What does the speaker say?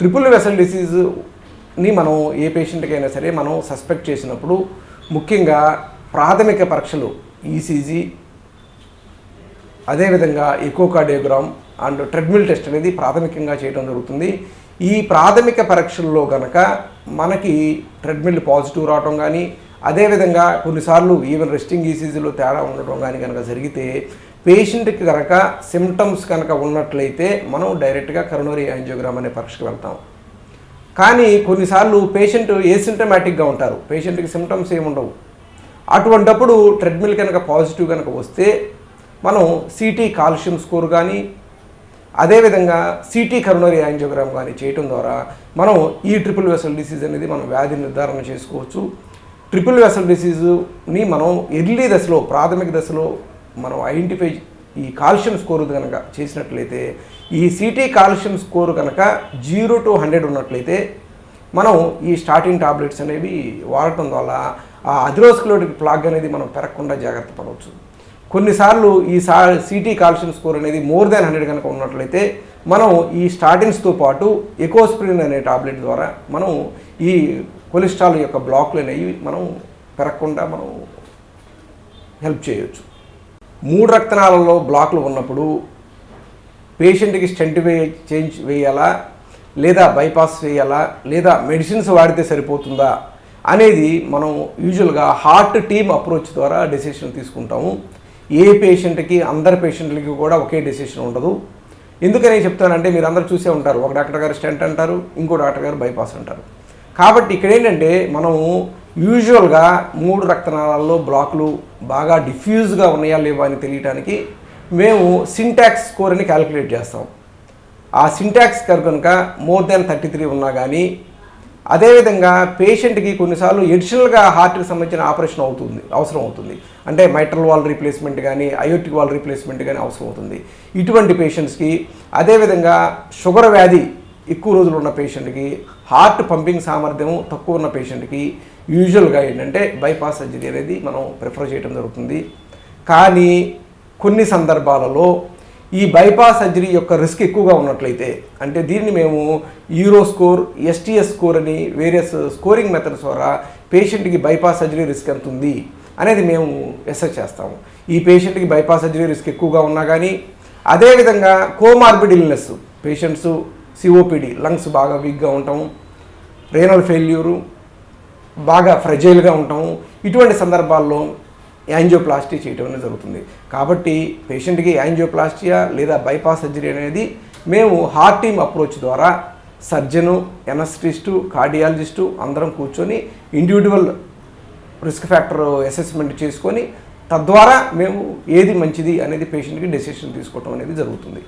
Triple vessel డిసీజ్ని మనం ఏ పేషెంట్కి అయినా సరే మనం సస్పెక్ట్ చేసినప్పుడు ముఖ్యంగా ప్రాథమిక పరీక్షలు ఈసీజీ అదేవిధంగా ఎకోకార్డియోగ్రామ్ అండ్ ట్రెడ్మిల్ టెస్ట్ అనేది ప్రాథమికంగా చేయడం జరుగుతుంది. ఈ ప్రాథమిక పరీక్షల్లో గనక మనకి ట్రెడ్మిల్ పాజిటివ్ రావటం కానీ అదేవిధంగా కొన్నిసార్లు ఈవెన్ రెస్టింగ్ ఈసీజీలో తేడా ఉండటం కానీ కనుక జరిగితే పేషెంట్కి కనుక సిమ్టమ్స్ కనుక ఉన్నట్లయితే మనం డైరెక్ట్గా కరోనరీ యాంజియోగ్రామ్ అనే పరీక్షకు వెళ్తాం. కానీ కొన్నిసార్లు పేషెంట్ ఏసింటమాటిక్గా ఉంటారు. పేషెంట్కి సిమ్టమ్స్ ఏముండవు అటువంటప్పుడు ట్రెడ్మిల్ కనుక పాజిటివ్ కనుక వస్తే మనం సిటీ కాల్షియం స్కోర్ కానీ అదేవిధంగా సిటీ కరోనరీ యాంజియోగ్రామ్ కానీ చేయటం ద్వారా మనం ఈ ట్రిపుల్ వెసల్ డిసీజ్ అనేది మనం వ్యాధి నిర్ధారణ చేసుకోవచ్చు. ట్రిపుల్ వెసల్ డిసీజుని మనం ఎర్లీ దశలో ప్రాథమిక దశలో మనం ఐడెంటిఫై ఈ కాల్షియం స్కోర్ కనుక చేసినట్లయితే ఈ సిటీ కాల్షియం స్కోర్ కనుక జీరో టు హండ్రెడ్ ఉన్నట్లయితే మనం ఈ స్టార్టింగ్ టాబ్లెట్స్ అనేవి వాడటం వల్ల ఆ అథిరోస్క్లోటిక్ ప్లాగ్ అనేది మనం పెరగకుండా జాగ్రత్త పడవచ్చు. కొన్నిసార్లు ఈ సా సిటీ కాల్షియం స్కోర్ అనేది మోర్ దాన్ హండ్రెడ్ కనుక ఉన్నట్లయితే మనం ఈ స్టార్టింగ్స్తో పాటు ఎకోస్ప్రిన్ అనే టాబ్లెట్ ద్వారా మనం ఈ కొలెస్ట్రాల్ యొక్క బ్లాక్లు అనేవి మనం పెరగకుండా మనం హెల్ప్ చేయొచ్చు. మూడు రక్తనాళాల్లో బ్లాక్లు ఉన్నప్పుడు పేషెంట్కి స్టెంట్ వే చేంజ్ వేయాలా? లేదా బైపాస్ వేయాలా? లేదా మెడిసిన్స్ వాడితే సరిపోతుందా? అనేది మనం యూజువల్గా హార్ట్ టీమ్ అప్రోచ్ ద్వారా డెసిషన్ తీసుకుంటాము. ఏ పేషెంట్కి అందరి పేషెంట్లకి కూడా ఒకే డెసిషన్ ఉండదు. ఎందుకని చెప్తానంటే మీరు అందరూ చూసే ఉంటారు. ఒక డాక్టర్ గారు స్టెంట్ అంటారు ఇంకో డాక్టర్ గారు బైపాస్ అంటారు. కాబట్టి ఇక్కడ ఏంటంటే మనము యూజువల్గా మూడు రక్తనాళాల్లో బ్లాక్లు బాగా డిఫ్యూజ్గా ఉన్నాయా లేవా అని తెలియటానికి మేము సింటాక్స్ స్కోర్ అని క్యాలిక్యులేట్ చేస్తాం. ఆ సింటాక్స్ స్కోర్ కనుక మోర్ దెన్ థర్టీ త్రీ ఉన్నా కానీ అదేవిధంగా పేషెంట్కి కొన్నిసార్లు ఎడిషనల్గా హార్ట్కి సంబంధించిన ఆపరేషన్ అవుతుంది అవసరం అవుతుంది. అంటే మైట్రల్ వాల్ రీప్లేస్మెంట్ కానీ అయోటిక్ వాల్ రీప్లేస్మెంట్ కానీ అవసరం అవుతుంది. ఇటువంటి పేషెంట్స్కి అదేవిధంగా షుగర్ వ్యాధి ఎక్కువ రోజులు ఉన్న పేషెంట్కి హార్ట్ పంపింగ్ సామర్థ్యం తక్కువ ఉన్న పేషెంట్కి యూజువల్గా ఏంటంటే బైపాస్ సర్జరీ అనేది మనం ప్రిఫర్ చేయడం జరుగుతుంది. కానీ కొన్ని సందర్భాలలో ఈ బైపాస్ సర్జరీ యొక్క రిస్క్ ఎక్కువగా ఉన్నట్లయితే అంటే దీన్ని మేము యూరో స్కోర్ ఎస్టీఎస్ స్కోర్ అని వేరియస్ స్కోరింగ్ మెథడ్స్ ద్వారా పేషెంట్కి బైపాస్ సర్జరీ రిస్క్ ఎంత ఉంది అనేది మేము ఎస్సెస్ చేస్తాము. ఈ పేషెంట్కి బైపాస్ సర్జరీ రిస్క్ ఎక్కువగా ఉన్నా కానీ అదేవిధంగా comorbid illness patients COPD lungs బాగా వీక్గా ఉంటాము రేనల్ ఫెయిల్యూరు బాగా ఫ్రెజైల్గా ఉంటాము. ఇటువంటి సందర్భాల్లో యాంజియోప్లాస్టీ చేయటం అనేది జరుగుతుంది. కాబట్టి పేషెంట్కి యాంజియోప్లాస్టియా లేదా బైపాస్ సర్జరీ అనేది మేము హార్ట్ టీమ్ అప్రోచ్ ద్వారా సర్జను ఎనస్టిస్టు కార్డియాలజిస్టు అందరం కూర్చొని ఇండివిజువల్ రిస్క్ ఫ్యాక్టర్ అసెస్మెంట్ చేసుకొని తద్వారా మేము ఏది మంచిది అనేది పేషెంట్కి డెసిషన్ తీసుకోవటం అనేది జరుగుతుంది.